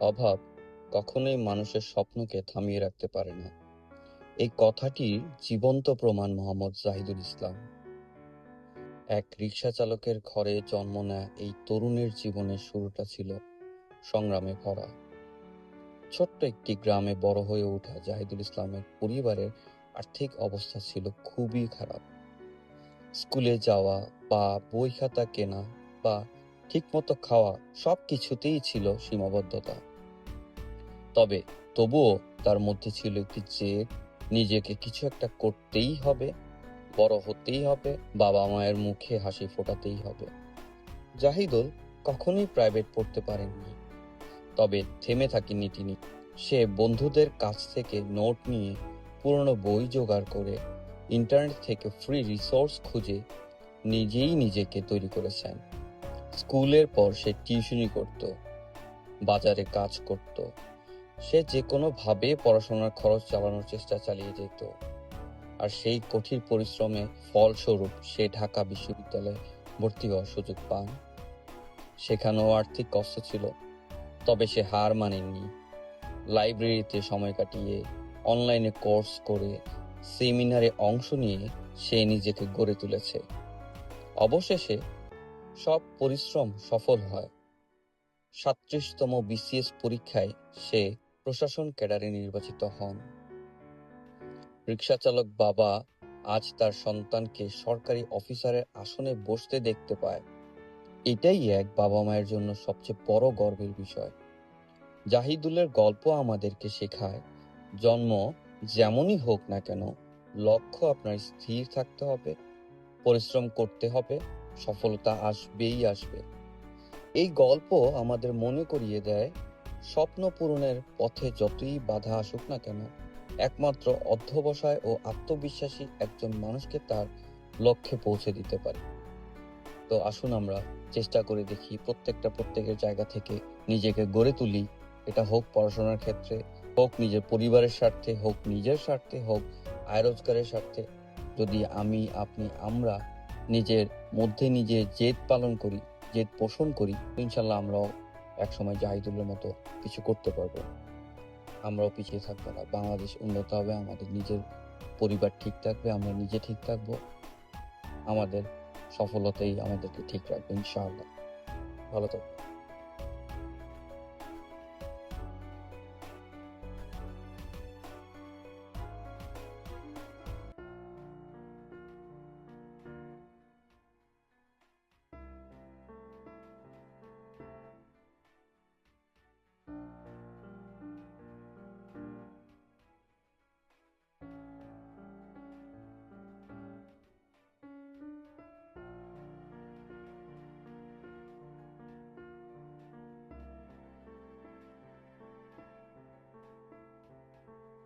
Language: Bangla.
অভাব কখনোই মানুষের স্বপ্নকে থামিয়ে রাখতে পারে না। এই কথাটির জীবন্ত প্রমাণ মোহাম্মদ জাহিদুল ইসলাম। এক রিক্সা চালকের ঘরে জন্ম নেয়া এই তরুণের জীবনের শুরুটা ছিল সংগ্রামে ভরা। ছোট্ট একটি গ্রামে বড় হয়ে ওঠা জাহিদুল ইসলামের পরিবারের আর্থিক অবস্থা ছিল খুবই খারাপ। স্কুলে যাওয়া বা বই খাতা কেনা বা ঠিকমতো খাওয়া সব কিছুতেই ছিল সীমাবদ্ধতা। তবে তবুও তার মধ্যে ছিল একটি জেদ, নিজেকে কিছু একটা করতেই হবে, বড় হতেই হবে বাবা মায়ের মুখে হাসি ফোটাতেই হবে। জাহিদুল কখনোই প্রাইভেট পড়তে পারেননি। তবে থেমে থাকেননি তিনি। সে বন্ধুদের কাছ থেকে নোট নিয়ে পুরনো বই জোগাড় করে ইন্টারনেট থেকে ফ্রি রিসোর্স খুঁজে নিজেই নিজেকে তৈরি করেছেন। স্কুলের পর সে টিউশনি করত, বাজারে কাজ করত সে যে কোনো ভাবে পড়াশোনার খরচ চালানোর চেষ্টা চালিয়ে যেত। আর সেই কঠিন পরিশ্রমে ফলস্বরূপ সে ঢাকা বিশ্ববিদ্যালয়ে ভর্তি হওয়ার সুযোগ পান। সেখানেও আর্থিক কষ্ট ছিল, তবে সে হার মানেননি। লাইব্রেরিতে সময় কাটিয়ে, অনলাইনে কোর্স করে, সেমিনারে অংশ নিয়ে সে নিজেকে গড়ে তুলেছে। অবশেষে সব পরিশ্রম সফল হয়। সাতত্রিশতম বিসিএস পরীক্ষায় সে প্রশাসন ক্যাডারে নির্বাচিত হন। রিক্সা চালক বাবা আজ তার সন্তানকে সরকারি অফিসারের আসনে বসতে দেখতে পায়। এটাই এক বাবা মায়ের জন্য সবচেয়ে বড় গর্বের বিষয়। জাহিদুলের গল্প আমাদেরকে শেখায়, জন্ম যেমনই হোক না কেন, লক্ষ্য আপনার স্থির থাকতে হবে, পরিশ্রম করতে হবে, সফলতা আসবেই আসবে। এই গল্প আমাদের মনে করিয়ে দেয় স্বপ্ন পূরণের পথে যতই বাধা আসুক না কেন, একমাত্র অধ্যবসায় ও আত্মবিশ্বাসী একজন মানুষকে তার লক্ষ্যে পৌঁছে দিতে পারে। তো আসুন আমরা চেষ্টা করে দেখি প্রত্যেকটা প্রত্যেকের জায়গা থেকে নিজেকে গড়ে তুলি। এটা হোক পড়াশোনার ক্ষেত্রে হোক নিজের পরিবারের স্বার্থে হোক নিজের স্বার্থে হোক আয় রোজগারের স্বার্থে। যদি আমি, আপনি, আমরা নিজের মধ্যে নিজে জেদ পালন করি, জেদ পোষণ করি, ইনশাল্লাহ আমরাও একসময় জাহিদুলের মতো কিছু করতে পারব। আমরাও পিছিয়ে থাকব না। বাংলাদেশ উন্নত হবে, আমাদের নিজের পরিবার ঠিক থাকবে, আমরা নিজে ঠিক থাকব। আমাদের সফলতাই আমাদেরকে ঠিক রাখবে, ইনশাআল্লাহ। ভালো থাকবে